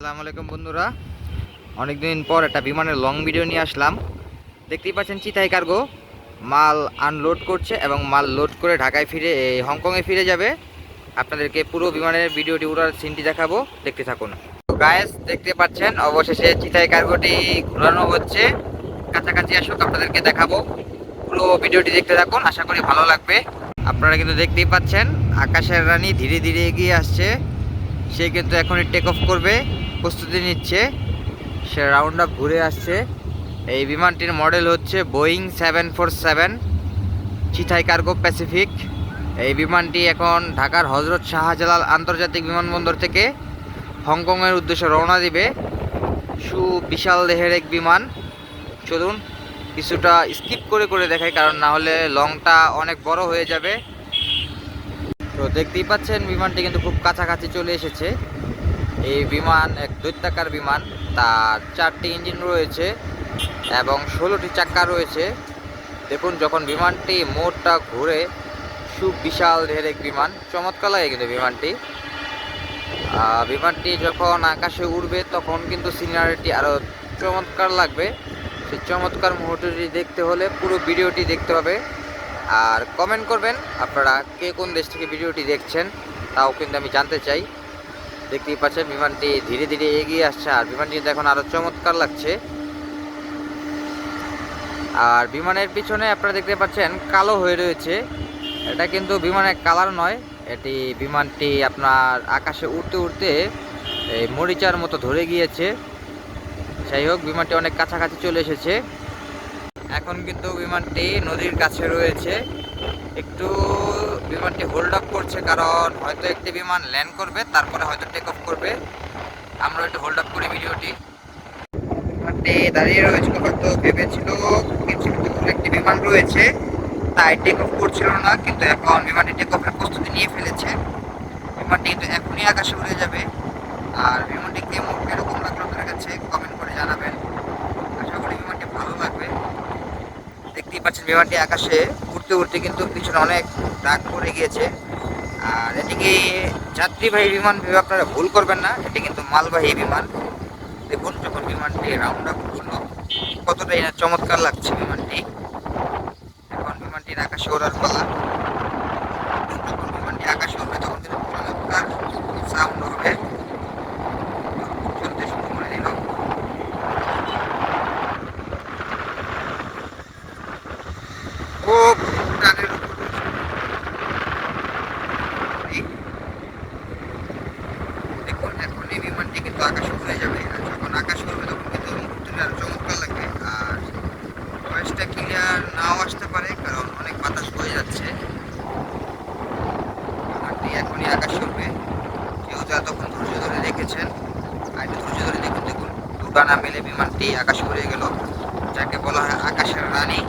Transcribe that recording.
আসসালামু আলাইকুম বন্ধুরা। অনেকদিন পর একটা বিমানের লং ভিডিও নিয়ে আসলাম। দেখতেই পাচ্ছেন চিতাই কার্গো মাল আনলোড করছে এবং মাল লোড করে ঢাকায় ফিরে হংকংয়ে ফিরে যাবে। আপনাদেরকে পুরো বিমানের ভিডিওটি উড়ার সিনটি দেখাবো। দেখতে থাকুন। গায়েস দেখতে পাচ্ছেন, অবশেষে চিতাই কার্গোটি ঘোরানো হচ্ছে। কাছাকাছি আসুক, আপনাদেরকে দেখাবো। পুরো ভিডিওটি দেখতে থাকুন, আশা করি ভালো লাগবে। আপনারা কিন্তু দেখতেই পাচ্ছেন, আকাশের রানী ধীরে ধীরে এগিয়ে আসছে। সে কিন্তু এখনই টেক অফ করবে। প্রস্তুতি নিচ্ছে। সে রাউন্ড আপ ঘুরে আসছে। এই বিমানটির মডেল হচ্ছে Boeing seven four seven Cathay cargo Pacific এই বিমানটি এখন ঢাকার হজরত শাহজালাল আন্তর্জাতিক বিমানবন্দর থেকে হংকংয়ের উদ্দেশ্যে রওনা দিবে। সু বিশাল দেহের এক বিমান। চলুন, কিছুটা স্কিপ করে করে দেখাই, কারণ না হলে লংটা অনেক বড় হয়ে যাবে। তো দেখতেই পাচ্ছেন, বিমানটি কিন্তু খুব কাছাকাছি চলে এসেছে। এই বিমান, এক দৈত্যাকার বিমান, তার চারটি ইঞ্জিন রয়েছে এবং ষোলোটি চাক্কা রয়েছে। দেখুন, যখন বিমানটি মোড়টা ঘুরে সুবিশাল ঢের এক বিমান, চমৎকার লাগে কিন্তু বিমানটি। বিমানটি যখন আকাশে উড়বে, তখন কিন্তু সিনারিটি আরও চমৎকার লাগবে। সেই চমৎকার মুহূর্তটি দেখতে হলে পুরো ভিডিওটি দেখতে হবে। আর কমেন্ট করবেন, আপনারা কে কোন দেশ থেকে ভিডিওটি দেখছেন, তাও কিন্তু আমি জানতে চাই। দেখতেই পাচ্ছেন, বিমানটি ধীরে ধীরে এগিয়ে আসছে আর বিমানটি এখন আরও চমৎকার লাগছে। আর বিমানের পিছনে আপনারা দেখতে পাচ্ছেন, কালো হয়ে রয়েছে। এটা কিন্তু বিমানের কালার নয়, এটি বিমানটি আপনার আকাশে উড়তে উড়তে এই মরিচার মতো ধরে গিয়েছে। যাই হোক, বিমানটি অনেক কাছাকাছি চলে এসেছে। এখন কিন্তু বিমানটি নদীর কাছে রয়েছে। একটু বিমানটি হোল্ড আপ করছে কারণ হয়তো একটি বিমান ল্যান্ড করবে, তারপরে হয়তো টেক অফ করবে। আমরা একটু হোল্ড আপ করি ভিডিওটি। বিমানটি দাঁড়িয়ে রয়েছিল, হয়তো ভেবেছিল একটি বিমান রয়েছে, তাই টেক অফ করছিল না, কিন্তু এখন বিমানটি টেক অফের প্রস্তুতি নিয়ে ফেলেছে। বিমানটি কিন্তু এখনই আকাশে উড়ে যাবে। আর বিমানটি কেমন, কীরকম লাগল আপনার কমেন্ট করে জানাবেন আশা করি বিমানটি ভালো লাগবে দেখতেই পাচ্ছেন বিমানটি আকাশে উঠতে উঠতে কিন্তু পিছনে অনেক দাগ পড়ে গিয়েছে। আর এটিকে যাত্রীবাহী বিমান ভেবে আপনারা ভুল করবেন না, এটি কিন্তু মালবাহী বিমান। দেখুন যখন বিমানটি রাউন্ড আপ করল, কতটাই না চমৎকার লাগছে বিমানটি। এখন বিমানটির আকাশে ওড়ার পালা যখন বিমানটি আকাশে উঠবে তখন কিন্তু চমৎকার সাউন্ড হবে চলতে শুরু করে দিল খুব টানের উপর এই এই বিমানটি কিন্তু আকাশে উড়ে যাবে। আর যখন আকাশে উড়বে তখন কিন্তু মুহূর্তটা আরও চমৎকার লাগবে। আর ভয়েসটা ক্লিয়ার নাও আসতে পারে, কারণ অনেক বাতাস বয়ে যাচ্ছে। বিমানটি এখনই আকাশে উঠবে যেহেতু এতক্ষণ ধৈর্য ধরে রেখেছেন আর একটু ধৈর্য ধরে দেখুন দেখুন। দুটা না মিলে বিমানটি আকাশে উড়ে গেল। যাকে বলা হয় আকাশের রানী